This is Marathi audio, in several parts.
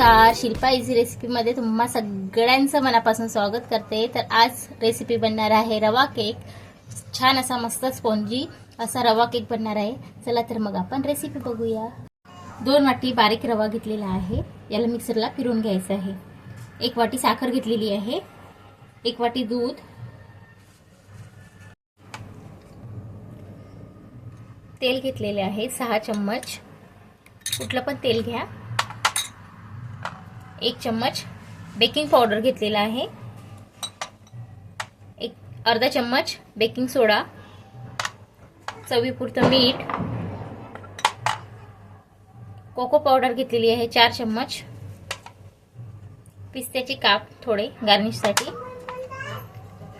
नमस्कार शिल्पा इझी रेसिपीमध्ये तुम्हा सगळ्यांचं मनापासून स्वागत करते. तर आज रेसिपी बनणार आहे रवा केक छान असा मस्त स्पॉन्जी असा रवा केक बनणार आहे. चला तर मग आपण रेसिपी बघूया. दोन वाटी बारीक रवा घेतलेला आहे. याला मिक्सरला फिरून घ्यायचं आहे. एक वाटी साखर घेतलेली आहे. एक वाटी दूध. तेल घेतलेले आहे सहा चम्मच. कुठलं पण तेल घ्या. एक चम्मच बेकिंग पावडर घेतलेला आहे. एक अर्धा चम्मच बेकिंग सोडा चवीपुरतं मीठ. कोको पावडर घेतलेली आहे चार चम्मच. पिस्त्याचे काप थोडे गार्निशसाठी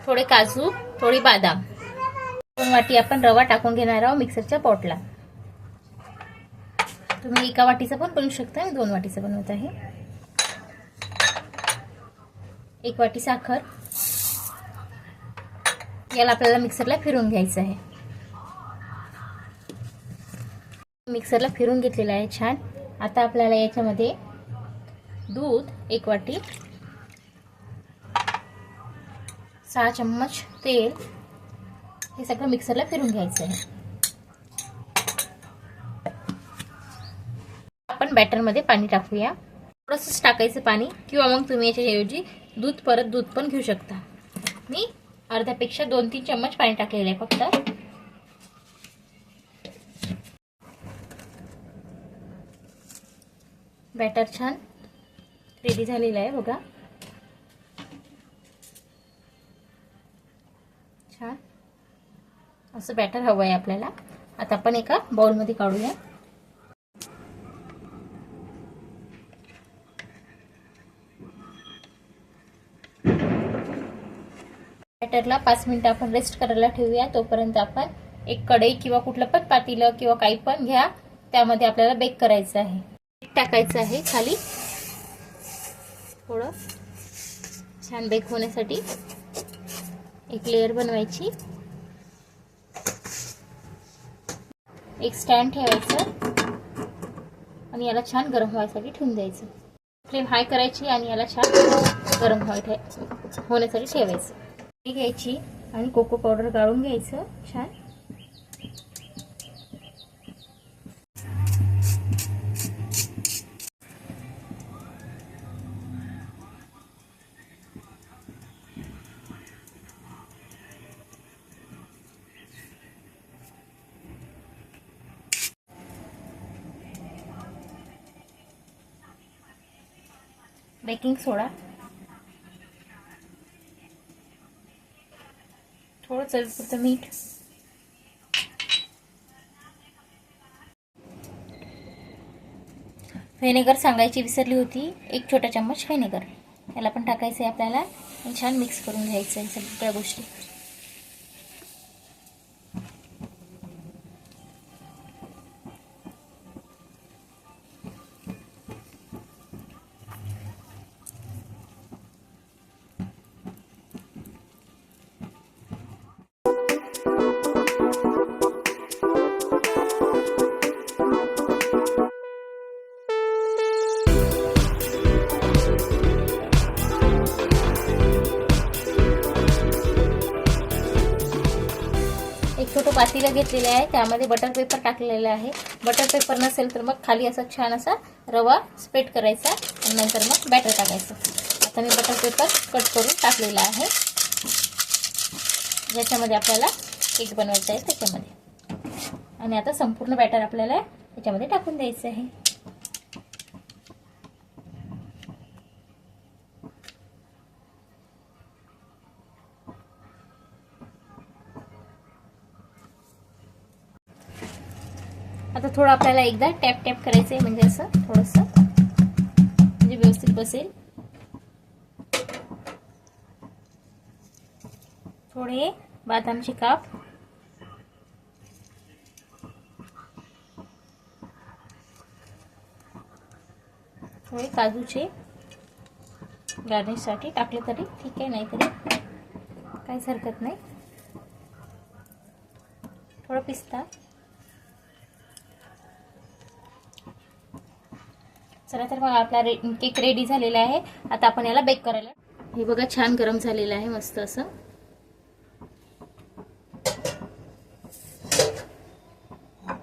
थोडे काजू थोडी बादाम. दोन वाटी आपण रवा टाकून घेणार आहोत मिक्सरच्या पॉटला तुम्ही एका वाटीचं पण बनवू शकता मी दोन वाटीचं बनवत आहे. एक वाटी साखर. याला आपल्याला मिक्सरला फिरून घ्यायचं आहे. मिक्सरला फिरून घेतलेला आहे छान. आता आपल्याला याच्यामध्ये दूध एक वाटी सहा चम्मच तेल हे सगळं मिक्सरला फिरून घ्यायचं आहे. आपण बॅटरमध्ये पाणी टाकूया. थोडंसंच टाकायचं पाणी किंवा मग तुम्ही याच्याऐवजी दूध परत दूध पण घेऊ शकता. मी अर्ध्यापेक्षा दोन तीन चम्मच पाणी टाकलेलं आहे फक्त. बॅटर छान रेडी झालेलं आहे बघा. छान. असं बॅटर हवं आहे आपल्याला. आता आपण एका बाउलमध्ये काढूया. बॅटरला पाच मिनिटं आपण रेस्ट करायला ठेवूया. तोपर्यंत आपण एक कढई किंवा कुठलं पण पातीलं किंवा काही पण घ्या. त्यामध्ये आपल्याला बेक करायचं आहे. टाकायचं आहे खाली. थोडं छान बेक होण्यासाठी एक लेअर बनवायची. एक स्टँड ठेवायचं आणि याला छान गरम व्हायसाठी ठेवून द्यायचं. फ्लेम हाय करायची आणि याला छान गरम व्हाय होण्यासाठी ठेवायचं. घ्यायची आणि कोको पावडर गाळून घ्यायचं छान. Baking soda. थोडं चवीपुरतं मीठ. व्हिनेगर सांगायची विसरली होती एक छोटा चम्मच व्हिनेगर. याला पण टाकायचं आहे आपल्याला छान मिक्स करून घ्यायचं आहे सगळ्या गोष्टी. छोटं पातीला घेतलेलं आहे. त्यामध्ये बटर पेपर टाकलेलं आहे. बटर पेपर नसेल तर मग खाली असा छान असा रवा स्प्रेड करायचा आणि नंतर मग बॅटर टाकायचं. आता मी बटर पेपर कट करून टाकलेला आहे. ज्याच्यामध्ये आपल्याला केक बनवायचा आहे त्याच्यामध्ये. आणि आता संपूर्ण बॅटर आपल्याला त्याच्यामध्ये टाकून द्यायचं आहे. आता थोडं आपल्याला एकदा टॅप टॅप करायचं आहे म्हणजे असं थोडंसं. म्हणजे व्यवस्थित बसेल. थोडे बदामचे काप. थोडे काजूचे. गार्निशसाठी टाकले तरी ठीक आहे नाहीतरी काहीच हरकत नाही. थोडं पिस्ता. चला तर मग आपला रे केक रेडी झालेला आहे. आता आपण याला बेक करायला हे बघा छान गरम झालेलं आहे मस्त असं.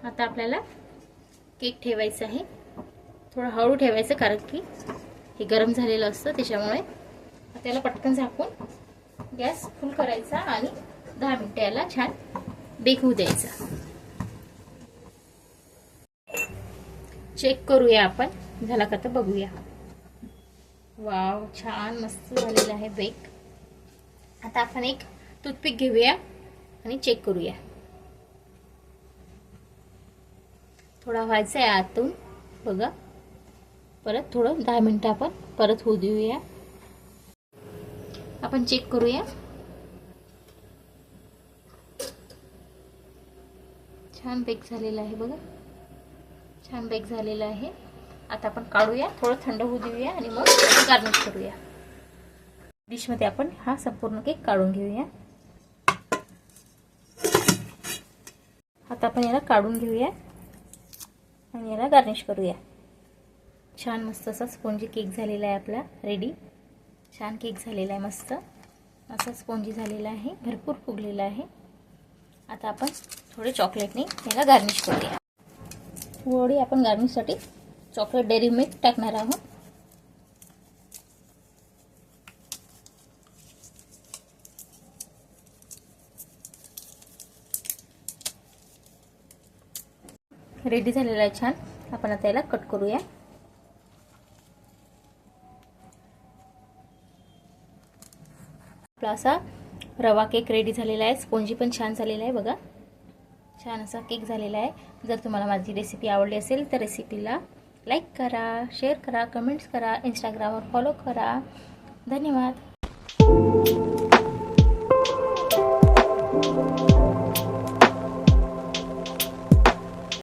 आता आपल्याला केक ठेवायचं आहे. थोडं हळू ठेवायचं कारण की हे गरम झालेलं असतं त्याच्यामुळे. आता याला पटकन झाकून गॅस फुल करायचा आणि दहा मिनटं याला छान बेक होऊ द्यायचा. चेक करूया आपण. झाला का तर बघूया. वाव छान मस्त झालेलं आहे बेक आता आपण एक टूथपिक घेऊया आणि चेक करूया. थोडा व्हायचा आहे आतून बघा. परत थोडं दहा मिनटं आपण परत होऊ देऊया. आपण चेक करूया. छान बेक झालेलं आहे बघा. छान बेक झालेलं आहे. आता आपण काढूया थोडं थंड होऊ देऊया आणि मग गार्निश करूया. डिशमध्ये आपण हा संपूर्ण केक काढून घेऊया. आता आपण याला काढून घेऊया आणि याला गार्निश करूया. छान मस्त असा स्पोंजी केक झालेला आहे आपला रेडी छान केक झालेला आहे मस्त. असा स्पोंजी झालेला आहे भरपूर फुगलेला आहे. आता आपण थोडे चॉकलेटने याला गार्निश करूया. थोडी आपण गार्निशसाठी चॉकलेट डेअरी मिल्क टाकणार आहोत. रेडी झालेला आहे छान. आपण आता याला कट करूया. आपला असा रवा केक रेडी झालेला आहे. स्पोंजी पण छान झालेला आहे बघा. छान असा केक झालेला आहे. जर तुम्हाला माझी रेसिपी आवडली असेल तर रेसिपीला लाईक करा शेअर करा कमेंट्स करा इंस्टाग्रामवर फॉलो करा. धन्यवाद.